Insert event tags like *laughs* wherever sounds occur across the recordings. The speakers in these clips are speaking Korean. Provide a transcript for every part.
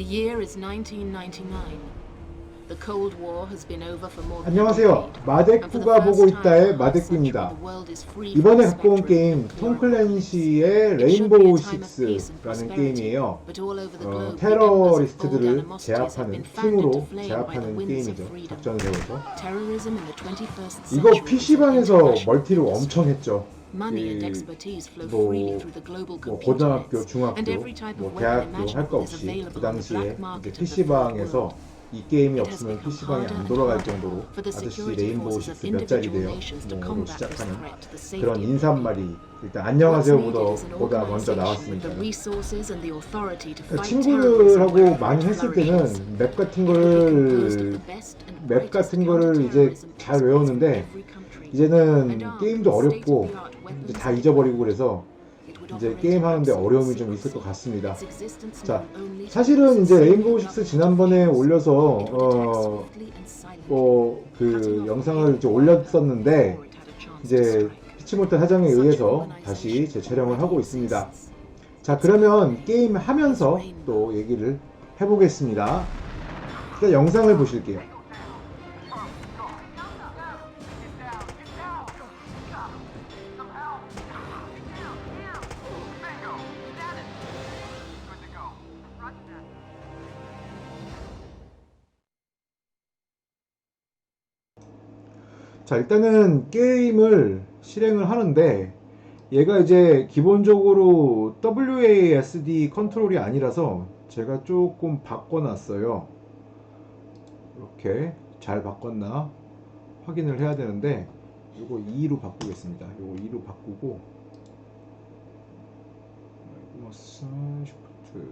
The year is 1999. The Cold War has been over for more than 안녕하세요. 마데쿠가 보고 있다의 마데쿠입니다. 이번에 갖고 온 게임 톰 클랜시의 레인보우 식스라는 게임이에요. 어, 테러리스트들을 제압하는 팀으로 제압하는 게임이죠. 작전을 세워서. Terrorism in the 21st 이거 PC방에서 industry. 엄청 했죠. Money and 이 expertise flow 뭐, freely through the global 뭐 computer 고등학교, 중학교, and every type 뭐 대학교 할 거 없이 그 당시에 이제 PC방에서. 이 게임이 없으면 PC방이 안 돌아갈 정도로 아저씨 레인보우 식스 몇 짜리 돼요? 뭐 combat this 시작하는 그런 인사말이 일단 What's 안녕하세요 needed 보다, is an 보다 먼저 organization with 나왔으니까 the resources and the authority to fight 친구들하고 많이 했을. 때는 맵 같은 It will be composed of 거를 the best and 맵 brightest 같은 거를 이제 잘 외웠는데. 이제는 게임도 어렵고 이제 다 잊어버리고 그래서 이제 게임 하는데 어려움이 좀 있을. 것 같습니다. 자, 사실은 이제 레인보우 식스 지난번에 올려서 어. 뭐그 영상을 이제 올렸었는데 이제 strike. 피치 못한 사정에 의해서 다시 재촬영을 하고 있습니다. 자 그러면 게임 하면서 또 얘기를 해보겠습니다. 일단 영상을 보실게요. 자 일단은 게임을 실행을 하는데 얘가 이제 기본적으로 WASD 컨트롤이 아니라서 제가 조금 바꿔놨어요. 이렇게 잘 바꿨나 확인을 해야 되는데 이거 2로 바꾸겠습니다. 이거 2로 바꾸고 쉬프트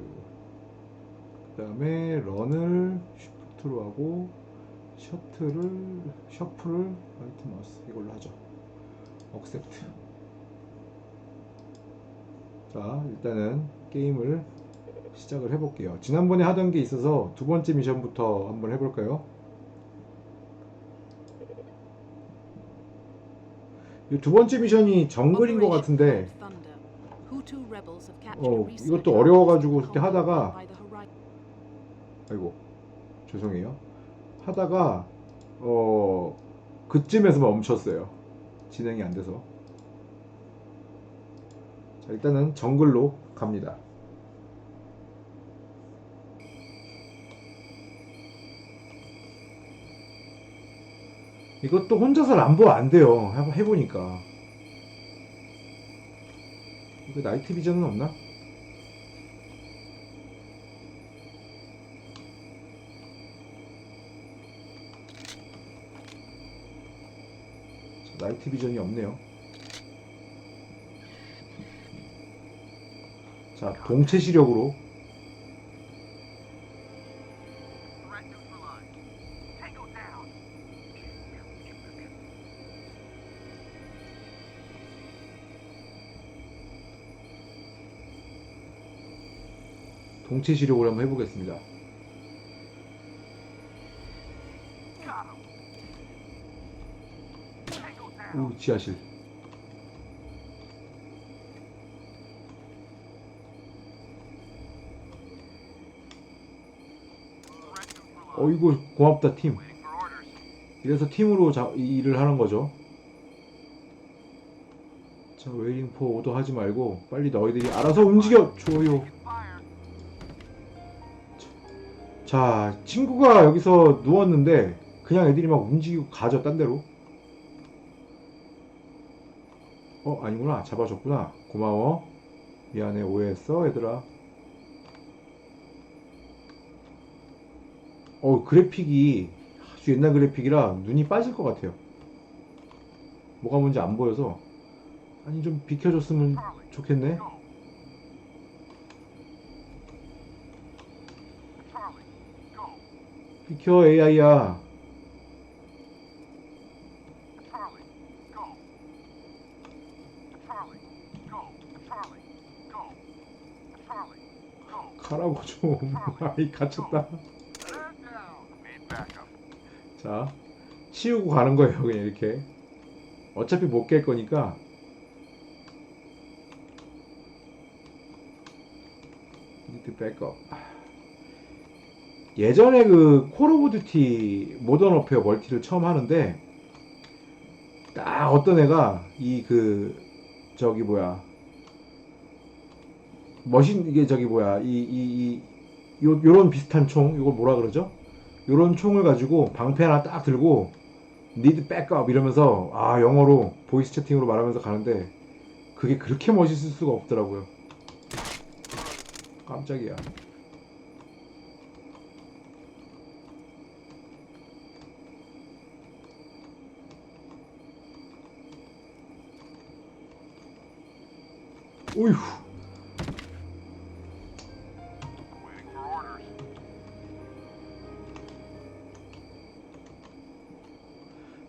그 다음에 런을 쉬프트로 하고 셔틀을 셔플을 라이트 마우스 이걸로 하죠. 억셉트 자 일단은 게임을 시작을 해볼게요. 지난번에 하던 게 있어서 두 번째 미션부터 한번 해볼까요? 이 두 번째 미션이 정글인 것 같은데 어, 이것도 어려워가지고 그때 하다가 아이고 죄송해요 하다가 어 그쯤에서 멈췄어요. 진행이 안 돼서. 자 일단은 정글로 갑니다. 이것도 혼자서 람보 안 돼요. 해보니까. 이거 나이트 비전은 없나? 나이트 비전이 없네요. 자, 동체 시력으로 동체 시력으로 한번 해보겠습니다. 오, 지하실. 어이구, 고맙다, 팀. 이래서 팀으로 자, 이 일을 하는 거죠. 자, 웨이링 포 오더 하지 말고 빨리 너희들이 알아서 움직여 줘요. 자, 친구가 여기서 누웠는데 그냥 애들이 막 움직이고 가죠, 딴 데로. 어, 아니구나. 잡아줬구나. 고마워. 미안해, 오해했어, 얘들아. 어, 그래픽이 아주 옛날 그래픽이라 눈이 빠질 것 같아요. 뭐가 뭔지 안 보여서. 아니, 좀 비켜줬으면 좋겠네. 비켜, AI야. 가라고 좀. *laughs* 아이, 갇혔다. 자, 치우고 가는 거예요, 그냥 이렇게. 어차피 못 깰 거니까. back up. 예전에 그 콜 오브 듀티 모던 어페어 멀티를 처음 하는데 딱 어떤 애가 이 그 저기 뭐야 머신 이게 저기 뭐야 이 이이 요 요런 비슷한 총 이걸 뭐라 그러죠? 요런 총을 가지고 방패 하나 딱 들고 니드 백업 이러면서 아 영어로 보이스 채팅으로 말하면서 가는데 그게 그렇게 멋있을 수가 없더라고요. 깜짝이야. 오휴.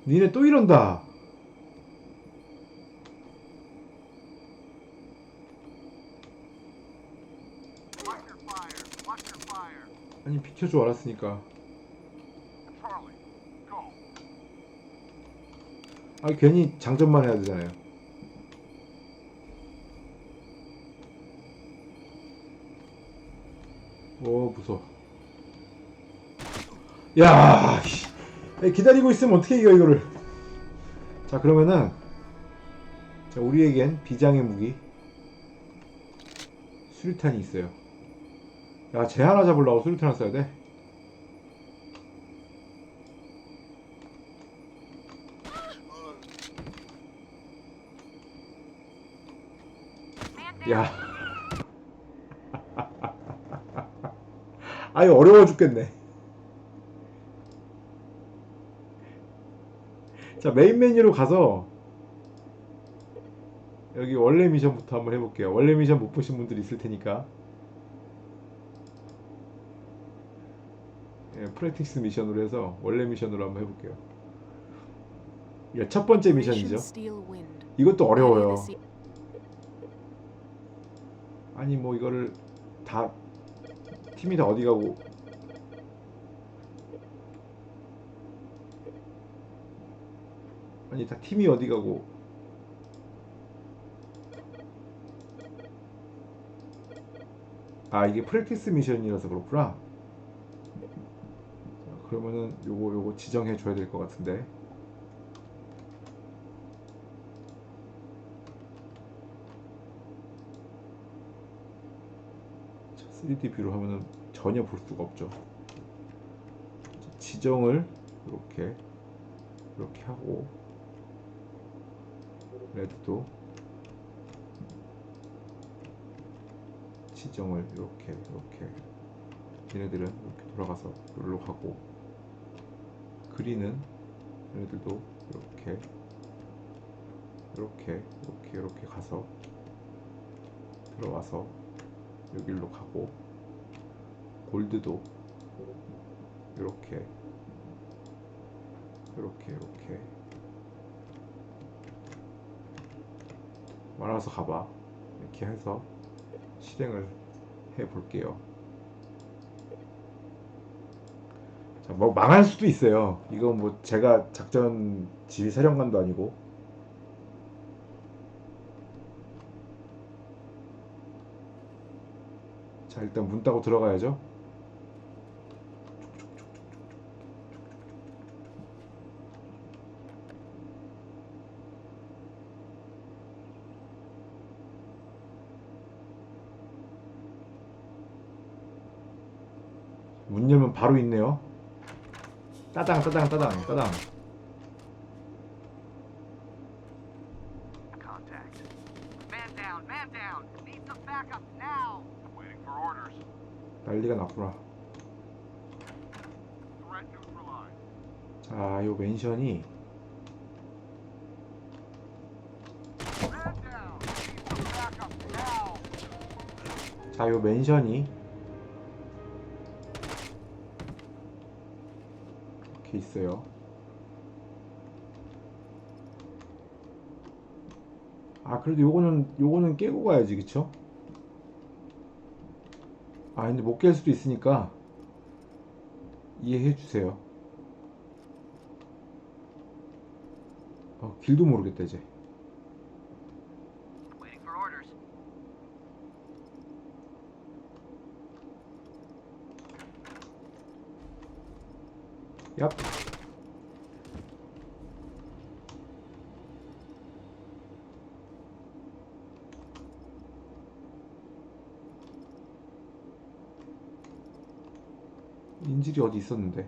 니네 또 이런다. 아니 비켜줘 알았으니까. 아 괜히 장전만 해야 되잖아요. 오 무서워. 야, 씨. 야, 기다리고 있으면 어떻게 이겨 이거를? 자 그러면은 자 우리에겐 비장의 무기 수류탄이 있어요. 야, 쟤 하나 잡으려고 수류탄을 써야 돼? 야. *laughs* 아유, 어려워 죽겠네. 자, 메인 메뉴로 가서 여기 원래 미션부터 한번 해볼게요. 원래 미션 못 보신 분들이 있을 테니까. 예, 프랙티스 미션으로 해서 원래 미션으로 한번 해볼게요. 예, 첫 번째 미션이죠. 이것도 어려워요. Early this year- 아니 뭐 이거를 다 팀이 다 어디 가고 아니 다 팀이 어디 가고? 아 이게 프랙티스 미션이라서 그렇구나. 자, 그러면은 요거 요거 지정해 줘야 될 것 같은데. 자, 3D 뷰로 하면은 전혀 볼 수가 없죠. 자, 지정을 이렇게 이렇게 하고 레드도 지정을 이렇게 이렇게 얘네들은 이렇게 돌아가서 여기로 가고 그린은 얘네들도 이렇게 이렇게 이렇게 이렇게 가서 들어와서 여기로 가고 골드도 이렇게 이렇게 이렇게 말아서 가봐 이렇게 해서 실행을 해 볼게요. 자, 뭐 망할 수도 있어요. 이건 뭐 제가 작전 지휘 사령관도 아니고 자 일단 문 따고 들어가야죠. 문 열면 바로 있네요. 따당 따당 따당 따당. 난리가 났구나. 자, 요 now. 자, 요 멘션이 이렇게 있어요. 아, 그래도 요거는 요거는 깨고 가야지, 그쵸? 아, 근데 못 깰 수도 있으니까 이해해 주세요. 어, 길도 모르겠다, 이제. 얍. 인질이 어디 있었는데?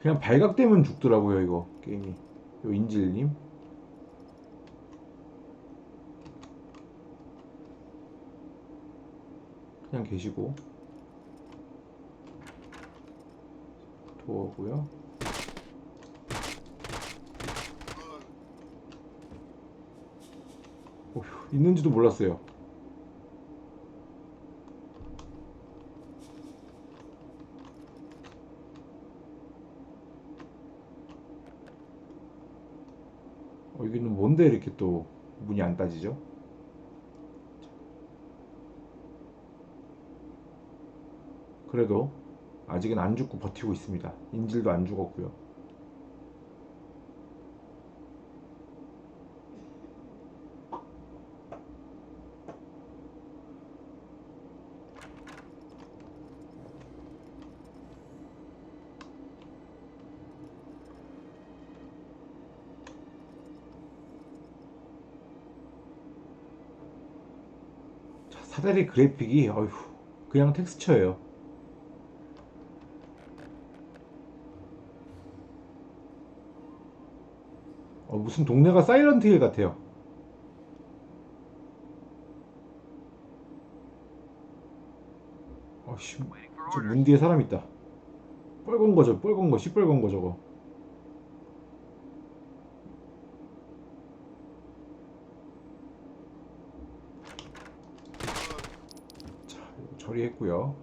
그냥 발각되면 죽더라고요 이거 게임이 요 인질님 그냥 계시고. 도어고요. 어휴, 있는지도 몰랐어요. 어, 여기는 뭔데 이렇게 또 문이 안 따지죠? 그래도 아직은 안 죽고 버티고 있습니다. 인질도 안 죽었고요. 자, 사다리 그래픽이 어휴 그냥 텍스처예요. 어, 무슨 동네가 사이런트 힐 같아요. 어씨, Waiting for 저 orders. 문 뒤에 사람 있다. 뻘건 거죠, 뻘건 거, 시뻘건 거 저거. 자, 이거 처리했고요.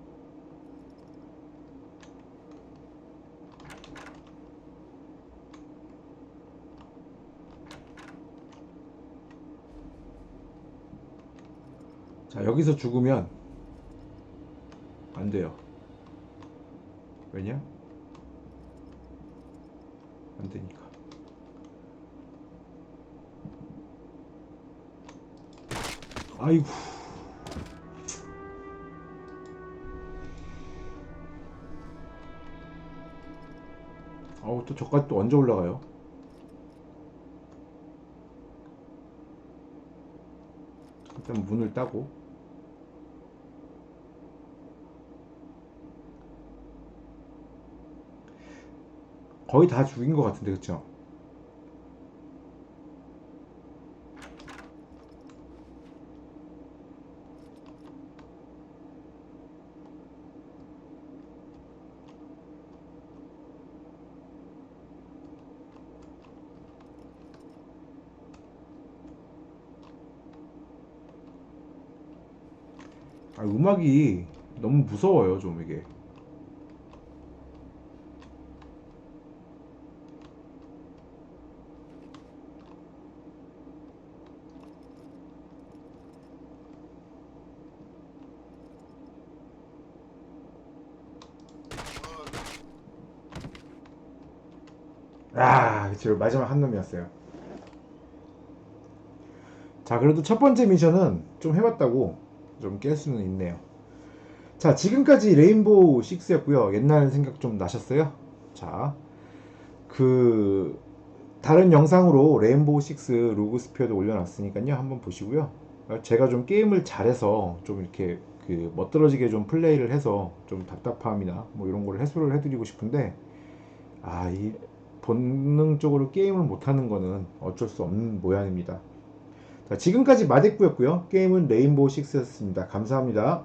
자, 여기서 죽으면 안 돼요. 왜냐? 안 되니까. 아이고. 아우 또 저까지 또 언제 올라가요? 일단 문을 따고 거의 다 죽인 것 같은데 그쵸? 아, 음악이 너무 무서워요 좀 이게 아, 그쵸. 마지막 한 놈이었어요. 자, 그래도 첫 번째 미션은 좀 해봤다고 좀 깰 수는 있네요. 자, 지금까지 레인보우 6였고요. 옛날 생각 좀 나셨어요? 자, 그 다른 영상으로 레인보우 6 로그 스피어도 올려놨으니까요. 한번 보시고요. 제가 좀 게임을 잘해서 좀 이렇게 그 멋들어지게 좀 플레이를 해서 좀 답답함이나 뭐 이런 걸 해소를 해드리고 싶은데 아, 이 본능적으로 게임을 못하는 거는 어쩔 수 없는 모양입니다. 자, 지금까지 마데꾸였고요. 게임은 레인보우 6였습니다. 감사합니다.